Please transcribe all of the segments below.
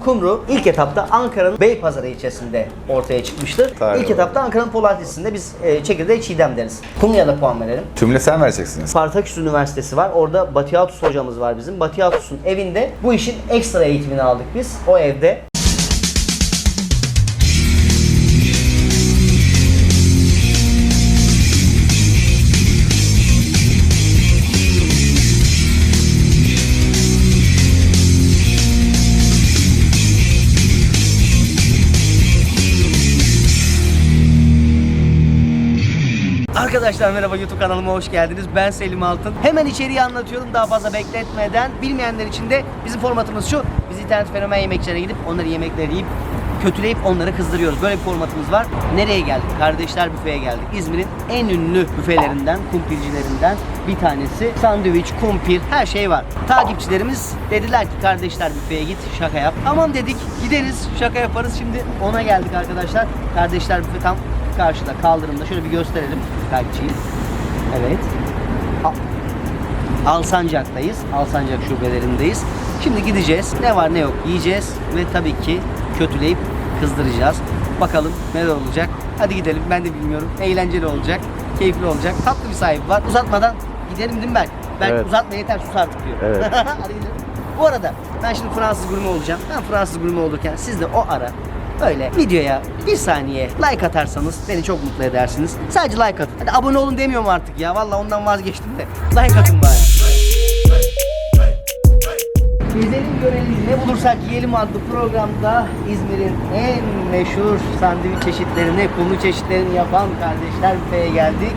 kumru ilk etapta Ankara'nın Beypazarı ilçesinde ortaya çıkmıştır. Tabii. İlk etapta Ankara'nın Polat ilçesinde biz e, çekirdeği çiğdem deriz. Kumru'ya da puan verelim. Tümle sen vereceksiniz. Spartaküs Üniversitesi var. Orada Batiatus hocamız var bizim. Batiatus'un evinde bu işin ekstra eğitimini aldık biz. O evde Arkadaşlar merhaba YouTube kanalıma hoş geldiniz. Ben Selim Altın. Hemen içeriği anlatıyorum daha fazla bekletmeden. Bilmeyenler için de bizim formatımız şu. Biz internet fenomen yemekçilere gidip onları yemekleri yiyip kötüleyip onları kızdırıyoruz. Böyle bir formatımız var. Nereye geldik? Kardeşler Büfe'ye geldik. İzmir'in en ünlü büfelerinden, kumpircilerinden bir tanesi. Sandviç, kumpir, her şey var. Takipçilerimiz dediler ki Kardeşler Büfe'ye git, şaka yap. Tamam dedik, gideriz, şaka yaparız. Şimdi ona geldik arkadaşlar. Kardeşler Büfe tam karşıda, kaldırımda. Şöyle bir gösterelim takipçiyi. Evet. Al- Alsancak'tayız. Alsancak şubelerindeyiz. Şimdi gideceğiz. Ne var ne yok yiyeceğiz ve tabii ki kötüleyip kızdıracağız. Bakalım neler olacak. Hadi gidelim. Ben de bilmiyorum. Eğlenceli olacak. Keyifli olacak. Tatlı bir sahibi var. Uzatmadan gidelim değil mi Berk? Berk Evet. uzatma yeter sus artık diyor. Evet. Hadi gidelim. Bu arada ben şimdi Fransız gurme olacağım. Ben Fransız gurme olurken siz de o ara Böyle videoya bir saniye like atarsanız beni çok mutlu edersiniz. Sadece like atın. Hadi abone olun demiyorum artık ya. Vallahi ondan vazgeçtim de. Like atın bari. Gezelim görelim ne bulursak yiyelim adlı programda İzmir'in en meşhur sandviç çeşitlerini, kumru çeşitlerini yapan Kardeşler Büfe'ye geldik.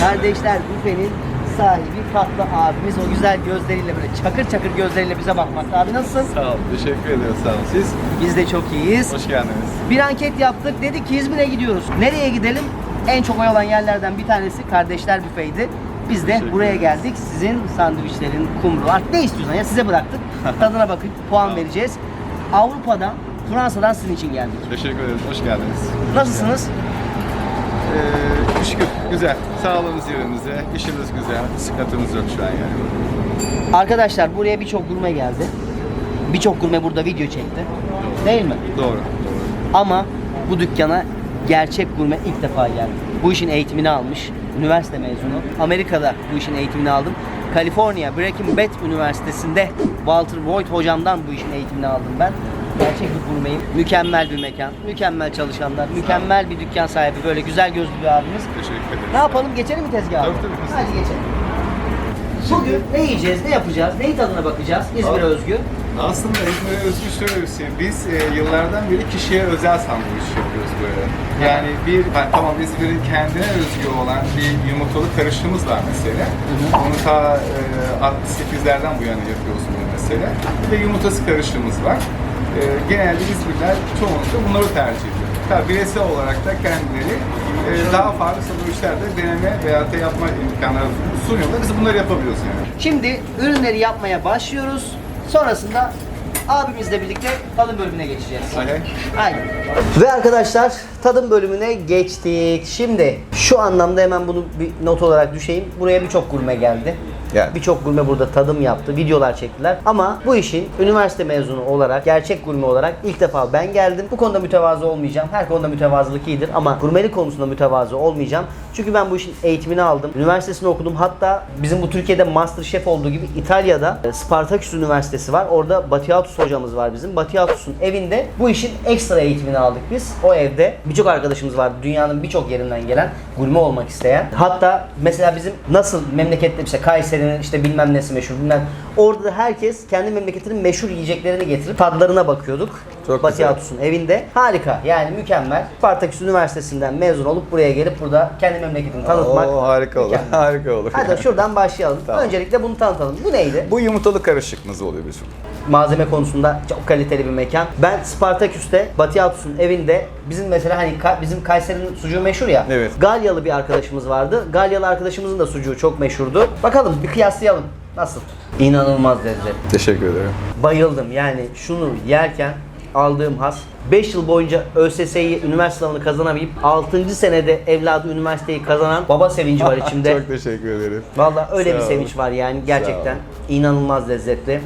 Kardeşler Büfe'nin sahibi tatlı abimiz o güzel gözleriyle böyle çakır çakır gözleriyle bize bakmakta. Abi nasılsın? Sağ olun, teşekkür ediyoruz sağ olun. Siz Biz de çok iyiyiz. hoş geldiniz. Bir anket yaptık. Dedik ki İzmir'e gidiyoruz. Nereye gidelim? En çok oy alan yerlerden bir tanesi Kardeşler Büfe'ydi. Biz de Teşekkür buraya ederiz. geldik. Sizin sandviçlerin, kumru, artık ne istiyorsan ya size bıraktık. Tadına bakıp puan vereceğiz. Avrupa'dan, Fransa'dan sizin için geldik. Teşekkür ederiz, hoş geldiniz. Nasılsınız? Ee, şükür, güzel. Sağlığımız yerimize, işimiz güzel, sıkıntımız yok şu an yani. Arkadaşlar buraya birçok gurme geldi. Birçok gurme burada video çekti. Değil mi? Doğru. Ama bu dükkana gerçek gurme ilk defa geldi. Bu işin eğitimini almış. Üniversite mezunu. Amerika'da bu işin eğitimini aldım. California Breaking Bad Üniversitesi'nde Walter White hocamdan bu işin eğitimini aldım ben. Gerçek bir gurmeyim. Mükemmel bir mekan, mükemmel çalışanlar, mükemmel bir dükkan sahibi, böyle güzel gözlü bir abimiz. Teşekkür ederiz. Ne yapalım? Geçelim mi tezgaha? Tabii, tabii. Hadi geçelim. Bugün ne yiyeceğiz, ne yapacağız, neyin tadına bakacağız? İzmir'e Abi. özgü. Aslında İzmir'e özgü şöyle bir şey. Biz e, yıllardan beri kişiye özel sandviç yapıyoruz böyle. Yani bir, ben, tamam İzmir'in kendine özgü olan bir yumurtalı karışımımız var mesela. Onu ta e, 68'lerden bu yana yapıyoruz bunu mesela. Bir de yumurtası karışımımız var. E, genelde İzmirliler çoğunlukla bunları tercih ediyor. Tabii bireysel olarak da kendileri e, daha farklı sandviçlerde deneme veya da yapma imkanları sunuyorlar. Biz bunları yapabiliyoruz yani. Şimdi ürünleri yapmaya başlıyoruz. Sonrasında abimizle birlikte tadım bölümüne geçeceğiz. Aynen. Aynen. Ve arkadaşlar tadım bölümüne geçtik. Şimdi şu anlamda hemen bunu bir not olarak düşeyim. Buraya birçok gurme geldi. Geldi. Birçok gurme burada tadım yaptı, videolar çektiler. Ama bu işin üniversite mezunu olarak, gerçek gurme olarak ilk defa ben geldim. Bu konuda mütevazı olmayacağım. Her konuda mütevazılık iyidir ama gurmelik konusunda mütevazı olmayacağım. Çünkü ben bu işin eğitimini aldım. Üniversitesini okudum. Hatta bizim bu Türkiye'de Masterchef olduğu gibi İtalya'da e, Spartaküs Üniversitesi var. Orada Batiatus hocamız var bizim. Batiatus'un evinde bu işin ekstra eğitimini aldık biz. O evde birçok arkadaşımız var. Dünyanın birçok yerinden gelen gurme olmak isteyen. Hatta mesela bizim nasıl memlekette işte Kayseri'nin işte bilmem nesi meşhur bilmem. Orada da herkes kendi memleketinin meşhur yiyeceklerini getirip tadlarına bakıyorduk. Çok Batiatus'un evinde. Harika yani mükemmel. Spartaküs Üniversitesi'nden mezun olup buraya gelip burada kendi memleketini tanıtmak. Oo, harika olur. mükemmel. harika olur. Hadi şuradan başlayalım. Tamam. Öncelikle bunu tanıtalım. Bu neydi? Bu yumurtalı karışıkımız oluyor bizim. malzeme konusunda çok kaliteli bir mekan. Ben Spartaküs'te Batiatus'un evinde bizim mesela hani Ka- bizim Kayseri'nin sucuğu meşhur ya. Evet. Galyalı bir arkadaşımız vardı. Galyalı arkadaşımızın da sucuğu çok meşhurdu. Bakalım bir kıyaslayalım. Nasıl? İnanılmaz lezzet. Teşekkür ederim. Bayıldım yani şunu yerken aldığım has 5 yıl boyunca ÖSS'yi üniversite sınavını kazanamayıp 6. senede evladı üniversiteyi kazanan baba sevinci var içimde. Çok teşekkür ederim. Vallahi öyle Sağ bir olun. sevinç var yani gerçekten olun. inanılmaz lezzetli.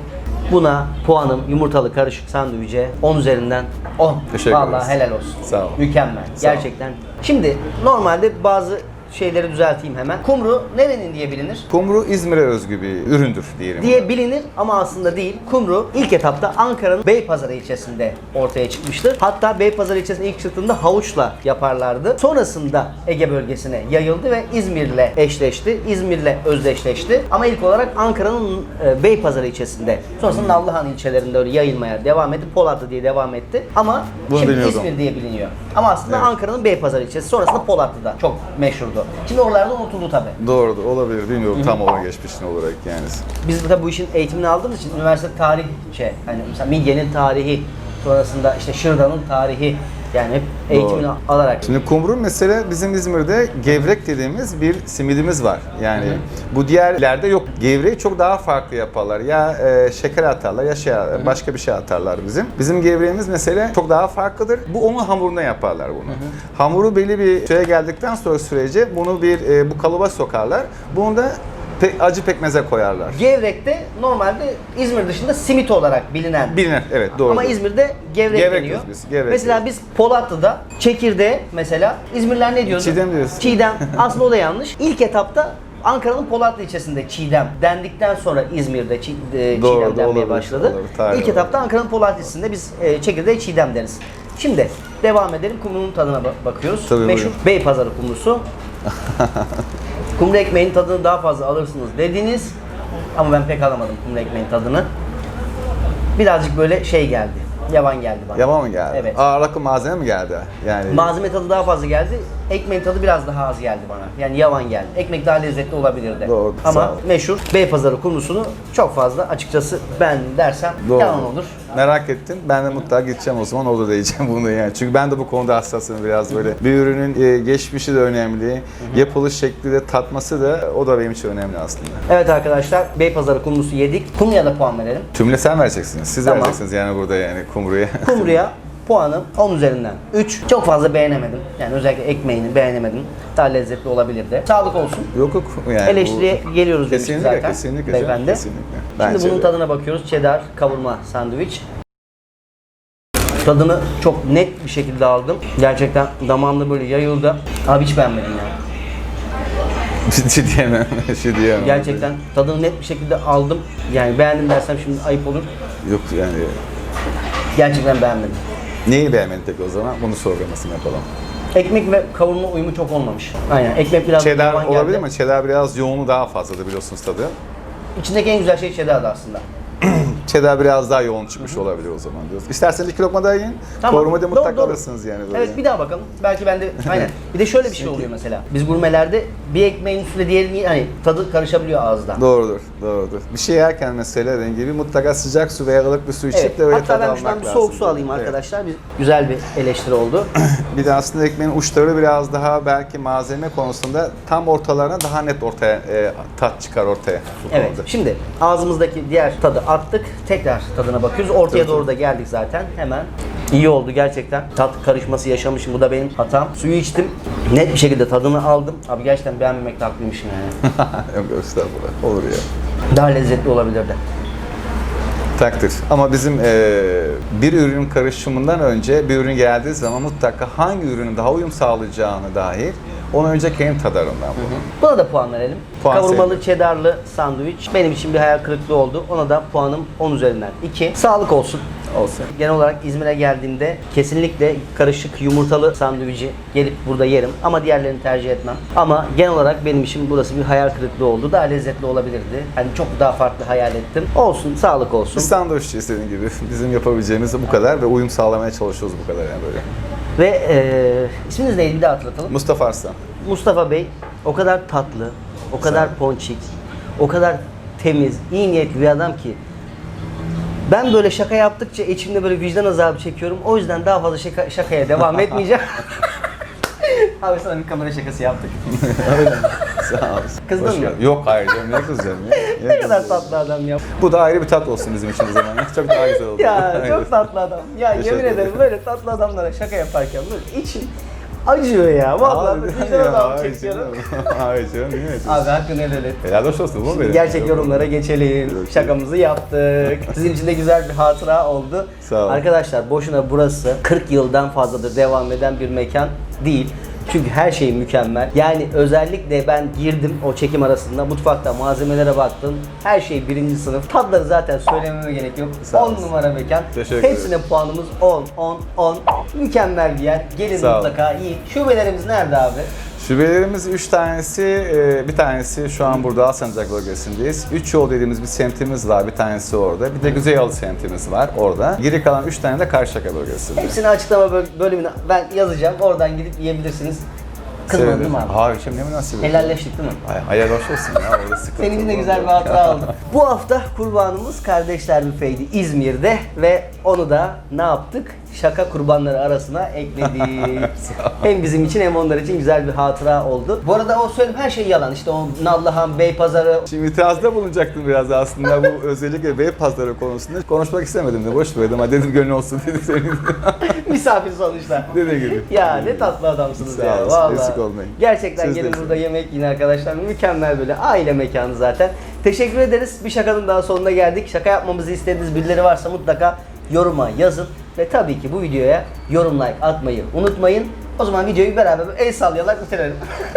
Buna puanım yumurtalı karışık sandviçe 10 üzerinden 10. Teşekkür Vallahi ederiz. helal olsun. Sağ ol. Mükemmel. Gerçekten. Şimdi normalde bazı şeyleri düzelteyim hemen. Kumru nerenin diye bilinir? Kumru İzmir'e özgü bir üründür diyelim. diye bilinir ama aslında değil. Kumru ilk etapta Ankara'nın Beypazarı ilçesinde ortaya çıkmıştır. Hatta Beypazarı ilçesine ilk çıktığında havuçla yaparlardı. Sonrasında Ege bölgesine yayıldı ve İzmir'le eşleşti. İzmir'le özdeşleşti. Ama ilk olarak Ankara'nın e, Beypazarı ilçesinde. Sonrasında Nallıhan ilçelerinde öyle yayılmaya devam etti. Polatlı diye devam etti. Ama Bunu şimdi bilmiyordum. İzmir diye biliniyor. Ama aslında Evet. Ankara'nın Beypazarı ilçesi. Sonrasında Polatlı'da çok meşhurdu. Şimdi oralarda unutuldu tabii. Doğrudur, olabilir. Bilmiyorum tam olarak geçmişini olarak yani. Biz de bu işin eğitimini aldığımız için üniversite tarih şey hani mesela Midyat'in tarihi sonrasında işte Şırdan'ın tarihi yani hep eğitimini Doğru. alarak Şimdi kumru mesela bizim İzmir'de gevrek dediğimiz bir simidimiz var. Yani bu diğerlerde yok. Gevreği çok daha farklı yaparlar. Ya e, şeker atarlar ya şey, başka bir şey atarlar bizim. Bizim gevreğimiz mesela çok daha farklıdır. Bu onun hamuruna yaparlar bunu. Hamuru belli bir şeye geldikten sonra sürece bunu bir e, bu kalıba sokarlar. Bunu da pe- acı pekmeze koyarlar. Gevrek'te normalde İzmir dışında simit olarak bilinen Bilinen, evet doğru. ama İzmir'de gevrek, Gevrek deniyor. biz, gevrek mesela biz Polatlı'da çekirdeğe mesela İzmirliler ne diyordu? Çiğdem diyoruz. Çiğdem. Aslında o da yanlış. İlk etapta Ankara'nın Polatlı ilçesinde çiğdem dendikten sonra İzmir'de çi- e, Doğru, çiğdem denmeye başladı. tarih İlk etapta Ankara'nın Polatlı ilçesinde biz e, çekirdeğe çiğdem deriz. Şimdi devam edelim. Kumru'nun tadına ba- bakıyoruz. Tabii, Meşhur buyurun. Beypazarı kumrusu. kumru ekmeğinin tadını daha fazla alırsınız dediniz. Ama ben pek alamadım kumru ekmeğin tadını. Birazcık böyle şey geldi. Yavan geldi bana. Yaman mı geldi? Evet. Ağırlıklı malzeme mi geldi? Yani Malzeme tadı daha fazla geldi. Ekmeğin tadı biraz daha az geldi bana. Yani yavan geldi. Ekmek daha lezzetli olabilirdi. Doğru, sağ Ama ol. meşhur Beypazarı kumrusunu çok fazla açıkçası ben dersem Doğru. yalan olur. Merak ettim. Ben de mutlaka gideceğim o zaman orada da yiyeceğim bunu yani. Çünkü ben de bu konuda hassasım biraz böyle. Bir ürünün e, geçmişi de önemli. Yapılış şekli de tatması da o da benim için önemli aslında. Evet arkadaşlar Beypazarı kumrusu yedik. Kumru'ya da puan verelim. Tümle sen vereceksiniz. Siz Tamam. vereceksiniz yani burada yani kumruya. Kumru'ya puanım 10 üzerinden 3. Çok fazla beğenemedim. Yani özellikle ekmeğini beğenemedim. Daha lezzetli olabilirdi. Sağlık olsun. yok yok yani Eleştiriye bu- geliyoruz demiştik Kesinlikle, zaten. kesinlikle. beyefendi. Kesinlikle. Şimdi Bence bunun de. tadına bakıyoruz. Cheddar kavurma sandviç. Tadını çok net bir şekilde aldım. Gerçekten damağımda böyle yayıldı. Abi hiç beğenmedim ya. Bir şey diyemem. Şey diyemem. Gerçekten tadını net bir şekilde aldım. Yani beğendim dersem şimdi ayıp olur. Yok yani. Gerçekten beğenmedim. Neyi beğenmedin peki o zaman? Bunu sorgulamasını yapalım. Ekmek ve kavurma uyumu çok olmamış. Aynen. Ekmek biraz Cheddar yavan geldi. olabilir mi? Cheddar biraz yoğunluğu daha fazladır biliyorsunuz tadı. İçindeki en güzel şey cheddar'dı aslında. Cheddar biraz daha yoğun çıkmış olabilir o zaman diyoruz. İsterseniz iki lokma daha yiyin. Kavurma da mutlaka Doğru, doğru. alırsınız yani. Böyle. Evet bir daha bakalım. Belki ben de aynen. Bir de şöyle bir şey oluyor mesela. Biz gurmelerde bir ekmeğin üstüne diğerini hani tadı karışabiliyor ağızda. Doğrudur, doğrudur. Bir şey yerken mesela dediğim gibi mutlaka sıcak su veya ılık bir su içip Evet. de öyle Hatta tadı ben almak şuradan bir lazım. soğuk su alayım Evet. arkadaşlar. Bir, güzel bir eleştiri oldu. Bir de aslında ekmeğin uçları biraz daha belki malzeme konusunda tam ortalarına daha net ortaya e, tat çıkar ortaya. bu evet. konuda. Şimdi ağzımızdaki diğer tadı attık. Tekrar tadına bakıyoruz. Ortaya doğru da geldik zaten. Hemen. İyi oldu gerçekten. Tat karışması yaşamışım. Bu da benim hatam. Suyu içtim. Net bir şekilde tadını aldım. Abi gerçekten beğenmemek de haklıymışım yani. Yok estağfurullah. Olur ya. Daha lezzetli olabilirdi. Takdir. Ama bizim e, bir ürünün karışımından önce bir ürün geldiği zaman mutlaka hangi ürünün daha uyum sağlayacağını dair onu önce kendim tadarım ben bunu. Buna da puan verelim. Puan Kavurmalı sevdim. cheddarlı sandviç benim için bir hayal kırıklığı oldu. Ona da puanım 10 üzerinden 2. Sağlık olsun. Olsun. Genel olarak İzmir'e geldiğimde kesinlikle karışık yumurtalı sandviçi gelip burada yerim ama diğerlerini tercih etmem. Ama genel olarak benim için burası bir hayal kırıklığı oldu. Daha lezzetli olabilirdi. Hani çok daha farklı hayal ettim. Olsun, sağlık olsun. Biz sandviççi istediğin gibi. Bizim yapabileceğimiz bu kadar ve uyum sağlamaya çalışıyoruz bu kadar yani böyle. Ve eee isminiz neydi bir daha hatırlatalım. Mustafa Arslan. Mustafa Bey o kadar tatlı, o kadar ponçik, o kadar temiz, iyi niyetli bir adam ki ben böyle şaka yaptıkça içimde böyle vicdan azabı çekiyorum. O yüzden daha fazla şaka, şakaya devam etmeyeceğim. Abi sana bir kamera şakası yaptık. Sağ olasın. Kızdın Hoş mı? geldin. Yok hayır canım ne kızacağım ya. Ne kadar kızacağım? tatlı adam ya. Bu da ayrı bir tat olsun bizim için o zaman. Çok daha güzel oldu. Ya Aynen. çok tatlı adam. Ya yemin ederim böyle tatlı adamlara şaka yaparken böyle içim Acıyor ya. Vallahi vicdan hayır çekiyorum. Hayır canım bilmiyorum. Abi hakkını helal et. Helal hoş olsun mu benim? Gerçek yorumlara geçelim. Şakamızı yaptık. Sizin için de güzel bir hatıra oldu. Sağ ol. Arkadaşlar boşuna burası 40 yıldan fazladır devam eden bir mekan değil. Çünkü her şey mükemmel. Yani özellikle ben girdim o çekim arasında mutfakta malzemelere baktım. Her şey birinci sınıf. Tatları zaten söylememe gerek yok. Sağ 10 olasın. numara mekan. Teşekkür Hepsine puanımız 10, 10, 10. Mükemmel bir yer. Gelin Sağ ol. mutlaka yiyin. Şubelerimiz nerede abi? Şubelerimiz 3 tanesi, e, bir tanesi şu an burada Alsancak bölgesindeyiz. 3 yol dediğimiz bir semtimiz var, bir tanesi orada. Bir de Güzeyyalı semtimiz var orada. Geri kalan 3 tane de Karşıyaka bölgesinde. Hepsini açıklama böl- bölümüne ben yazacağım. Oradan gidip yiyebilirsiniz. Kızmadın mı abi? Hayır şimdi ne münasebet. Helalleştik değil mi? Ay, hayal hoş olsun ya orada sıkıntı Senin de güzel bir hatıra oldu. Bu hafta kurbanımız Kardeşler Büfe'ydi İzmir'de ve onu da ne yaptık? Şaka kurbanları arasına ekledik. hem bizim için hem onlar için güzel bir hatıra oldu. Bu arada o söylediğim her şey yalan. İşte o Nallıhan, Beypazarı, Şimdi itirazda bulunacaktım biraz aslında bu özellikle bey pazarı konusunda. Konuşmak istemedim de boş verdim. Ha dedim gönül olsun dedim senin. misafir sonuçta. Dediğin gibi. Ya ne tatlı adamsınız Sağ ya. Vallahi. eksik olmayın. Gerçekten Siz gelin burada yemek yiyin arkadaşlar. Mükemmel böyle aile mekanı zaten. Teşekkür ederiz. Bir şakanın daha sonuna geldik. Şaka yapmamızı istediğiniz birileri varsa mutlaka yoruma yazın. Ve tabii ki bu videoya yorum like atmayı unutmayın. O zaman videoyu beraber el sallayarak bitirelim.